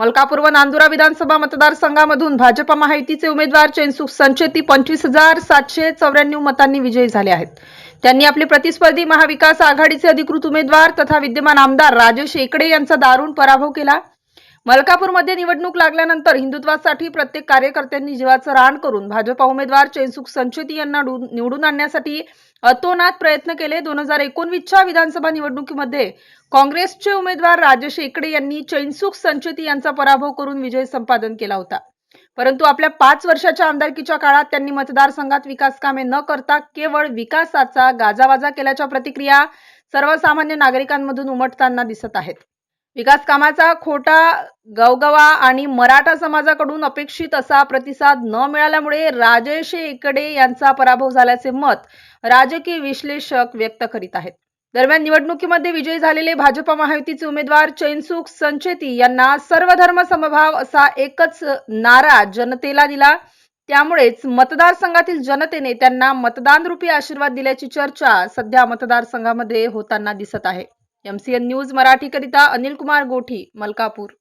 मलकापूर व नांदुरा विधानसभा मतदारसंघामधून भाजप महायुतीचे उमेदवार चैनसुख संचेती पंचवीस हजार सातशे चौऱ्याण्णव मतांनी विजयी झाले आहेत. त्यांनी आपले प्रतिस्पर्धी महाविकास आघाडीचे अधिकृत उमेदवार तथा विद्यमान आमदार राजेश एकडे यांचा दारुण पराभव केला. मलकापूरमध्ये निवडणूक लागल्यानंतर हिंदुत्वासाठी प्रत्येक कार्यकर्त्यांनी जीवाचं रान करून भाजपा उमेदवार चैनसुख संचेती यांना निवडून आणण्यासाठी अतोनात प्रयत्न केले. दोन हजार एकोणवीसच्या विधानसभा निवडणुकीमध्ये काँग्रेसचे उमेदवार राजेश एकडे यांनी चैनसुख संचेती यांचा पराभव करून विजय संपादन केला होता. परंतु आपल्या पाच वर्षाच्या आमदारकीच्या काळात त्यांनी मतदारसंघात विकास कामे न करता केवळ विकासाचा गाजावाजा केल्याच्या प्रतिक्रिया सर्वसामान्य नागरिकांमधून उमटताना दिसत आहेत. विकास कामाचा खोटा गवगवा आणि मराठा समाजाकडून अपेक्षित असा प्रतिसाद न मिळाल्यामुळे राजेश एकडे यांचा पराभव झाल्याचे मत राजकीय विश्लेषक व्यक्त करीत आहेत. दरम्यान निवडणुकीमध्ये विजयी झालेले भाजप महायुतीचे उमेदवार चैनसुख संचेती यांना सर्वधर्म समभाव असा एकच नारा जनतेला दिला. त्यामुळेच मतदारसंघातील जनतेने त्यांना मतदान रूपी आशीर्वाद दिल्याची चर्चा सध्या मतदारसंघामध्ये होताना दिसत आहे. एमसीएन न्यूज मराठीकरिता अनिल कुमार गोठी मलकापूर.